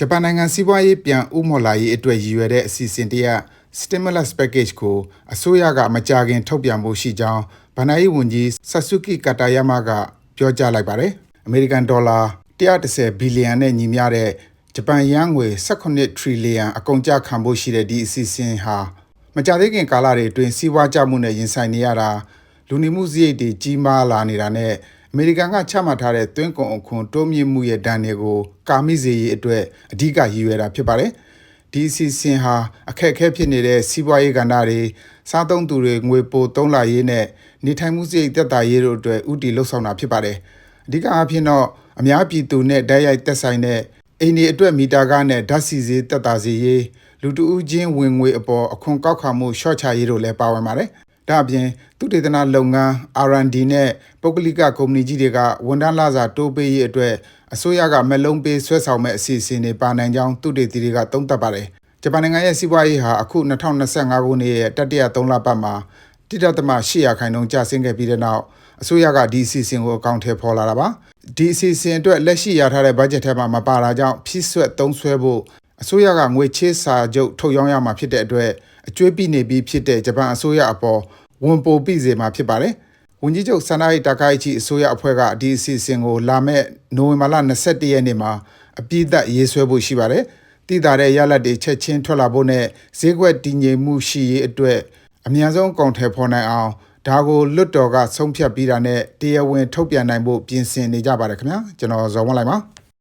ဂျပန်နိုင်ငံစီးပွားရေးပြန်ဥမော်လာရေးအတွက်ရည်ရွယ်တဲ့အစီအစဉ်တရက် stimulus package ကိုအစိုးရကမကြာခင်ထုတ်ပြန်ဖို့ရှိကြောင်းဗန်နာယီဝန်ကြီးဆာဆူကီကာတာယာမာကပြောကြားလိုက်ပါတယ်။အမေရိကန်ဒေါ်လာ130ဘီလီယံနဲ့ညီမျှတဲ့ဂျပန်ယန်းငွေ18ထရီလီယံအကုန်အကျခံဖို့ရှိတဲ့ဒီအစီအစဉ်ဟာမကြာသေးခင်ကာလတွေအတွင်းစီးပွားကျမှုနဲ့ရင်ဆိုင်နေရတာလူနေမှုစရိတ်တွေကြီးမားလာနေတာနဲ့ အမေရိကန်ကချမှတ်ထားတဲ့သွင်းကုန်အခွန်တိုးမြင့်မှုရဲ့ဒဏ်တွေကိုကာမိစေရေးအတွက်အဓိကရည်ရွယ်တာဖြစ်ပါတယ်။ဒီအစီအစဉ်ဟာအခက်အခဲဖြစ်နေတဲ့စီးပွားရေးကဏ္ဍတွေစားသုံးသူတွေငွေပိုသုံးလာရေးနဲ့နေထိုင်မှုစရိတ်သက်သာရေးတို့အတွက်ဥတီလှုပ်ဆောင်တာဖြစ်ပါတယ်။အဓိကအားဖြင့်တော့အများပြည်သူနဲ့တိုက်ရိုက်သက်ဆိုင်တဲ့အိမ်ဒီအတွက်မီတာကားနဲ့ဓာတ်ဆီဈေးသက်သာစေရေးလူတဦးချင်းဝင်ငွေအပေါ်အခွန်ကောက်ခံမှုရှော့ချရေးတို့လည်းပါဝင်ပါတယ်။ ဒါအပြင်သူတေသနလုပ်ငန်း R&D နဲ့ပုဂ္ဂလိကကုမ္ပဏီကြီးတွေကဝန်ထမ်းလာစာတိုးပေးရေးအတွက်အစိုးရကမက်လုံးပေးဆွဲဆောင်မဲ့အစီအစဉ်တွေပါနိုင်ကြောင်းသူတေသီတွေကသုံးသပ်ပါတယ်။ဂျပန်နိုင်ငံရဲ့စီးပွားရေးဟာအခု2025ခုနှစ်ရဲ့တတိယ3လပတ်မှာတိတသမ800ခိုင်နှုန်းကျဆင်းခဲ့ပြီးတဲ့နောက်အစိုးရကဒီအစီအစဉ်ကိုအကောင့်ထဲပေါ်လာတာပါဒီအစီအစဉ်အတွက်လက်ရှိရထားတဲ့ဘတ်ဂျက်ထဲမှာမပါတာကြောင့်ဖြည့်ဆွက်သုံးဆွဲဖို့ အစိုးရကငွေချေးစာချုပ်ထုတ်ရောင်းရမှာဖြစ်တဲ့အတွက်အကျွေးပိနေပြီးဖြစ်တဲ့ဂျပန်အစိုးရအပေါ်ဝန်ပိုပိစေမှာဖြစ်ပါတယ်ဝန်ကြီးချုပ်ဆန္ဒဟိတာကိုင်ချီအစိုးရအဖွဲ့ကဒီအစီအစဉ်ကိုလာမဲ့နိုဝင်ဘာလ22ရက်နေ့မှာအပြည့်အသက်ရေးဆွဲဖို့ရှိပါတယ်တည်တာတဲ့ရလဒ်တွေချက်ချင်းထွက်လာဖို့နဲ့ဈေးကွက်တည်ငြိမ်မှုရှိရေးအတွက်အများဆုံးကောင်ထည်ဖော်နိုင်အောင်ဒါကိုလွတ်တော်ကဆုံးဖြတ်ပြီးတာနဲ့တရားဝင်ထုတ်ပြန်နိုင်ဖို့ပြင်ဆင်နေကြပါတယ်ခင်ဗျာကျွန်တော်ဇော်ဝန်းလိုက်ပါ